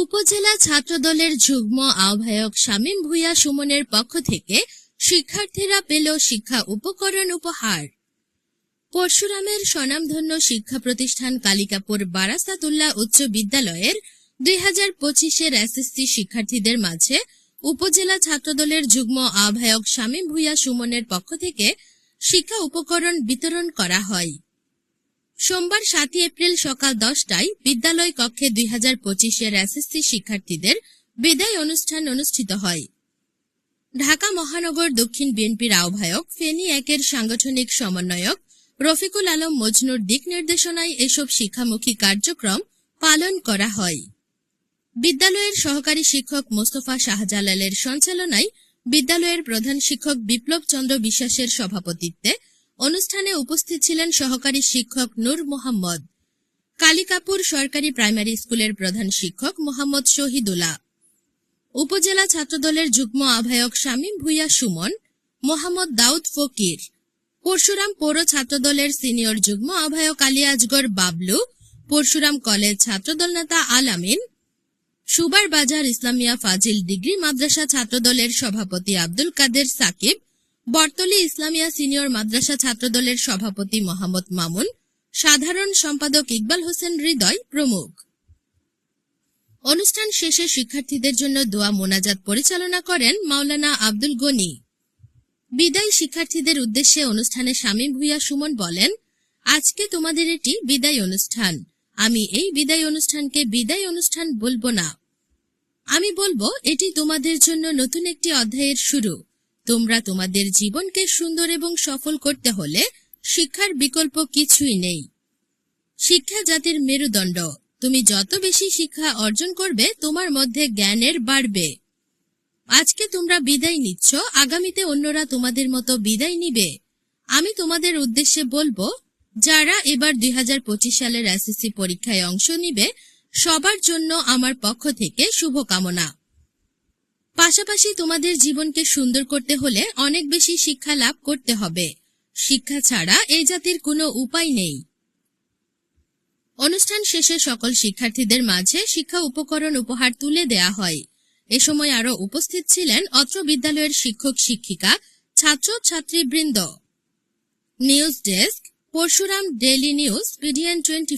উপজেলা ছাত্রদলের যুগ্ম আহ্বায়ক শামীম ভুইয়া সুমনের পক্ষ থেকে শিক্ষার্থীরা পেল শিক্ষা উপকরণ উপহার। পরশুরামের স্বনামধন্য শিক্ষা প্রতিষ্ঠান কালিকাপুর বারাসাতুল্লাহ উচ্চ বিদ্যালয়ের দুই হাজার পঁচিশের এসএসসি শিক্ষার্থীদের মাঝে উপজেলা ছাত্রদলের যুগ্ম আহ্বায়ক শামীম ভুইয়া সুমনের পক্ষ থেকে শিক্ষা উপকরণ বিতরণ করা হয়। সোমবার সাতই এপ্রিল সকাল দশটায় বিদ্যালয় কক্ষে দুই হাজার পঁচিশের এসএসসি শিক্ষার্থীদের বিদায় অনুষ্ঠান অনুষ্ঠিত হয়। ঢাকা মহানগর দক্ষিণ বিএনপির আহ্বায়ক ফেনী একের সাংগঠনিক সমন্বয়ক রফিকুল আলম মজনুর দিক নির্দেশনায় এসব শিক্ষামুখী কার্যক্রম পালন করা হয়। বিদ্যালয়ের সহকারী শিক্ষক মোস্তফা শাহজালালের সঞ্চালনায় বিদ্যালয়ের প্রধান শিক্ষক বিপ্লব চন্দ্র বিশ্বাসের সভাপতিত্বে অনুষ্ঠানে উপস্থিত ছিলেন সহকারী শিক্ষক নূর মোহাম্মদ কালিকাপুর সরকারি প্রাইমারি স্কুলের প্রধান শিক্ষক মোহাম্মদ শহীদুল্লাহ, উপজেলা ছাত্রদলের যুগ্ম আহ্বায়ক শামীম ভুইয়া সুমন, মোহাম্মদ দাউদ ফকির, পরশুরাম পৌর ছাত্রদলের সিনিয়র যুগ্ম আহ্বায়ক আলী আজগর বাবলু, পরশুরাম কলেজ ছাত্রদল নেতা আলামিন সুবার বাজার ইসলামিয়া ফাজিল ডিগ্রি মাদ্রাসা ছাত্রদলের সভাপতি আব্দুল কাদের সাকিব বর্তলি ইসলামিয়া সিনিয়র মাদ্রাসা ছাত্রদলের সভাপতি মোহাম্মদ মামুন, সাধারণ সম্পাদক ইকবাল হোসেন হৃদয় প্রমুখ। অনুষ্ঠান শেষে শিক্ষার্থীদের জন্য দোয়া মোনাজাত পরিচালনা করেন মাওলানা আব্দুল গনি। বিদায়ী শিক্ষার্থীদের উদ্দেশ্যে অনুষ্ঠানে শামীম ভুইয়া সুমন বলেন, আজকে তোমাদের এটি বিদায় অনুষ্ঠান। আমি এই বিদায় অনুষ্ঠানকে বিদায় অনুষ্ঠান বলব না। আমি বলব, এটি তোমাদের জন্য নতুন একটি অধ্যায়ের শুরু। তোমরা তোমাদের জীবনকে সুন্দর এবং সফল করতে হলে শিক্ষার বিকল্প কিছুই নেই। শিক্ষা জাতির মেরুদণ্ড। তুমি যত বেশি শিক্ষা অর্জন করবে, তোমার মধ্যে জ্ঞানের বাড়বে। আজকে তোমরা বিদায় নিচ্ছ, আগামীতে অন্যরা তোমাদের মতো বিদায় নিবে। আমি তোমাদের উদ্দেশ্যে বলব, যারা এবার দুই হাজার পঁচিশ সালের এসএসসি পরীক্ষায় অংশ নিবে, সবার জন্য আমার পক্ষ থেকে শুভকামনা। পাশাপাশি তোমাদের জীবনকে সুন্দর করতে হলে অনেক বেশি শিক্ষা লাভ করতে হবে। শিক্ষা ছাড়া এই জাতির কোনো উপায় নেই। অনুষ্ঠান শেষে সকল শিক্ষার্থীদের মাঝে শিক্ষা উপকরণ উপহার তুলে দেয়া হয়। এ সময় আরও উপস্থিত ছিলেন অত্র বিদ্যালয়ের শিক্ষক শিক্ষিকা, ছাত্র ছাত্রীবৃন্দ। News desk, Parshuram daily news, PDN twenty